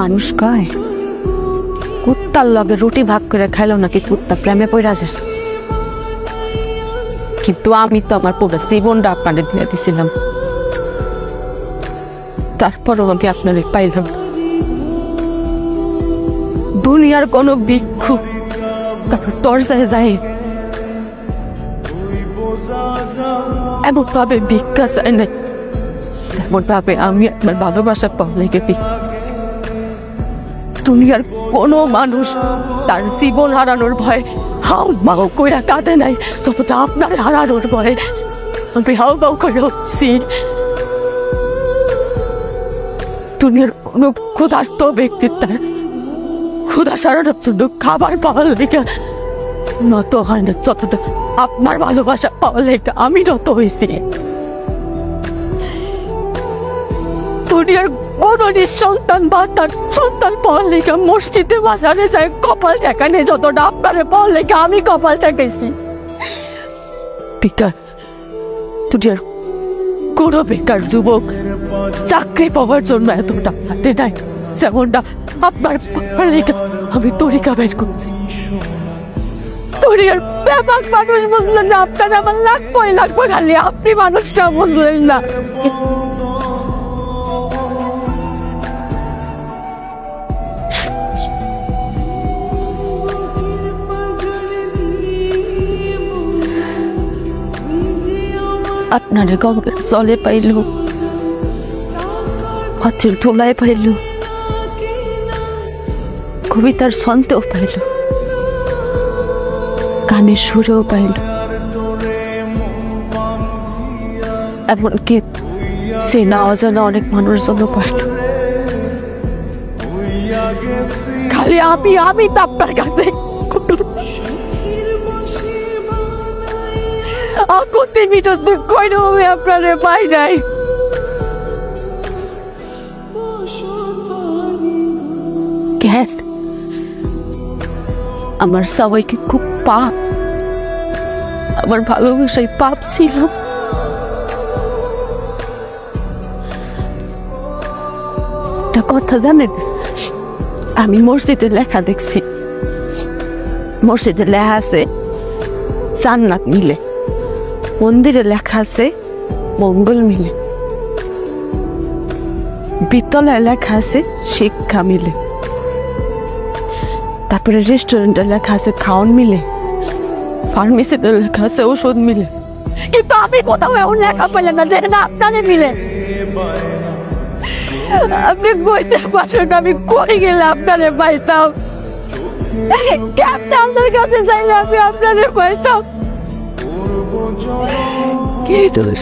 মানুষ কয় কুত্তার লগে রুটি ভাগ করে খাইলো নাকি কুত্তা প্রেমে পড়া যায় কিন্তু আমি তো আমার পুরো জীবনটা আপনাদের দিয়ে দিছিলাম তারপরও আমি আপনাদের পাইলাম। দুনিয়ার কোনো ভিক্ষু কারোর দরজায় যায় এমন ভাবে ভিক্ষা চায় না যেমন ভাবে আমি আপনার ভালোবাসা পাওয়া লেগে ভিক্ষা। দুনিয়ার কোনো মানুষ। তার জীবন হারানোর ভয় হাও মাও কইরা কাঁদে নাই, যতটা আপনার হারানোর ভয়। আমি হাও মাও করে হচ্ছি। দুনিয়ার কোনো ক্ষুধার্ত ব্যক্তির তার ক্ষুধা সারানোর জন্য খাবার পাওয়ার লেগে নত হয় না, যতটা আপনার ভালোবাসা পাওয়ার লেগে আমি নত হয়েছি দুনিয়ার কোন সন্তান বা তার সন্তান লেগে মসজিদে বাজারে যায়, কপাল ঠেকানে যতটা আপনারে লেগে আমি কপাল ঠেকাইছি বেকার, দুনিয়ার কোন বেকার যুবক চাকরি পাওয়ার জন্য এতটা হাতে নাই, যেমনটা আপনার লেগে আমি তরিকা বের করছি। দুনিয়ার ব্যাপক মানুষ বুঝলেন না আপনার আমার লাগবই লাগবে, খালি আপনি মানুষটা বুঝলেন না। আপনারে গঙ্গের জলে পাইল। হচ্ছের ধুলায় পাইল। কবিতার ছন্দেও পাইল। গানের সুরেও পাইল। এমনকি সে না অজানা অনেক মানুষ জন্য পাইল। খালি আমি আমি তো আপনার কাছে আকতি মিটতে কইনো আমি আপনারে পাই নাই। গ্যাস আমার সবাইকে খুব পাপ। আমার ভালোবাসায় পাপ ছিল। একটা কথা জানেন? আমি মসজিদে লেখা দেখছি। মসজিদে লেখা আছে, জান্নাত মিলে। মন্দিরে লেখা আছে মঙ্গল মিলে বিদ্যালয়ে লেখা আছে শিক্ষা মিলে তারপরে রেস্টুরেন্টে লেখা আছে খাওয়ান মিলে ফার্মেসিতে লেখা আছে ওষুধ মিলে কিন্তু আমি কোথাও এমন লেখা পেলাম না যে না আপনারে মিলে। আপনি কইতে পারেন আমি কই গেলে আপনারে পাইতাম। কেমন আপনার কাছে চাইলে আমি আপনারে পাইতাম। Geyik dalış.